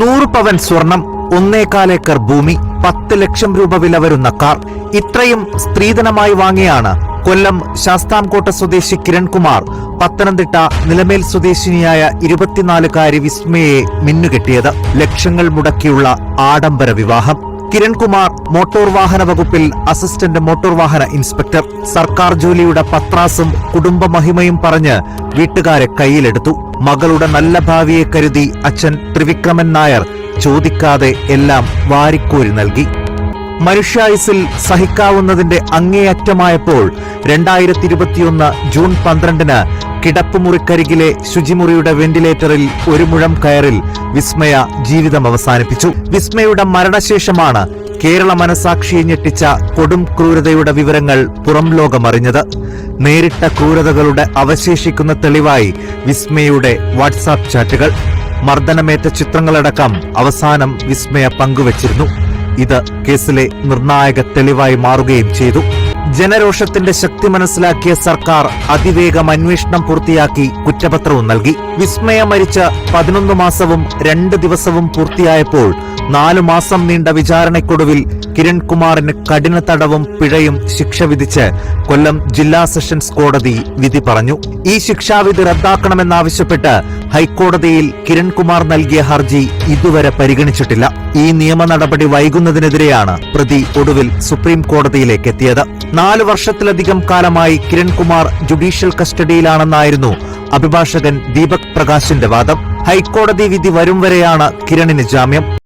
നൂറ് പവൻ സ്വർണം ഒന്നേകാൽ ഏക്കർ ഭൂമി പത്ത് ലക്ഷം രൂപ വില വരുന്ന കാർ ഇത്രയും സ്ത്രീധനമായി വാങ്ങിയാണ് കൊല്ലം ശാസ്താംകോട്ട സ്വദേശി കിരൺകുമാർ പത്തനംതിട്ട നിലമേൽ സ്വദേശിനിയായ ഇരുപത്തിനാലുകാരി വിസ്മയെ മിന്നുകെട്ടിയത്. ലക്ഷങ്ങൾ മുടക്കിയുള്ള ആഡംബര വിവാഹം. കിരൺകുമാർ മോട്ടോർ വാഹന വകുപ്പിൽ അസിസ്റ്റന്റ് മോട്ടോർ വാഹന ഇൻസ്പെക്ടർ. സർക്കാർ ജോലിയുടെ പത്രാസും കുടുംബ മഹിമയും പറഞ്ഞ് വീട്ടുകാരെ കയ്യിലെടുത്തു. മകളുടെ നല്ല ഭാവിയെ കരുതി അച്ഛൻ ത്രിവിക്രമൻ നായർ ചോദിക്കാതെ എല്ലാം വാരിക്കോരി നൽകി. മനുഷ്യായുസിൽ സഹിക്കാവുന്നതിന്റെ അങ്ങേയറ്റമായപ്പോൾ രണ്ടായിരത്തി ഇരുപത്തിയൊന്ന് ജൂൺ പന്ത്രണ്ടിന് കിടപ്പുമുറിക്കരികിലെ ശുചിമുറിയുടെ വെന്റിലേറ്ററിൽ ഒരു മുഴം കയറിൽ വിസ്മയ ജീവിതം അവസാനിപ്പിച്ചു. വിസ്മയുടെ മരണശേഷമാണ് കേരള മനസാക്ഷിയെ ഞെട്ടിച്ച കൊടും ക്രൂരതയുടെ വിവരങ്ങൾ പുറം ലോകമറിഞ്ഞത്. നേരിട്ട ക്രൂരതകളുടെ അവശേഷിക്കുന്ന തെളിവായി വിസ്മയുടെ വാട്സാപ്പ് ചാറ്റുകൾ. മർദ്ദനമേറ്റ ചിത്രങ്ങളടക്കം അവസാനം വിസ്മയ പങ്കുവച്ചിരുന്നു. ഇത് കേസിലെ നിർണായക തെളിവായി മാറുകയും ചെയ്തു. ജനരോഷത്തിന്റെ ശക്തി മനസ്സിലാക്കിയ സർക്കാർ അതിവേഗം അന്വേഷണം പൂർത്തിയാക്കി കുറ്റപത്രവും നൽകി. വിസ്മയ മരിച്ച് പതിനൊന്ന് മാസവും രണ്ട് ദിവസവും പൂർത്തിയായപ്പോൾ നാലു മാസം നീണ്ട വിചാരണയ്ക്കൊടുവിൽ കിരൺകുമാറിന് കഠിന തടവും പിഴയും ശിക്ഷ വിധിച്ച് കൊല്ലം ജില്ലാ സെഷൻസ് കോടതി വിധി പറഞ്ഞു. ഈ ശിക്ഷാവിധി റദ്ദാക്കണമെന്നാവശ്യപ്പെട്ട് ഹൈക്കോടതിയിൽ കിരൺകുമാർ നൽകിയ ഹർജി ഇതുവരെ പരിഗണിച്ചിട്ടില്ല. ഈ നിയമ നടപടി വൈകുന്നതിനെതിരെയാണ് പ്രതി ഒടുവിൽ സുപ്രീം കോടതിയിലേക്ക് എത്തിയത്. നാല് വർഷത്തിലധികം കാലമായി കിരൺകുമാർ ജുഡീഷ്യൽ കസ്റ്റഡിയിലാണെന്നായിരുന്നു അഭിഭാഷകൻ ദീപക് പ്രകാശിന്റെ വാദം. ഹൈക്കോടതി വിധി വരും വരെയാണ് കിരണിന് ജാമ്യം.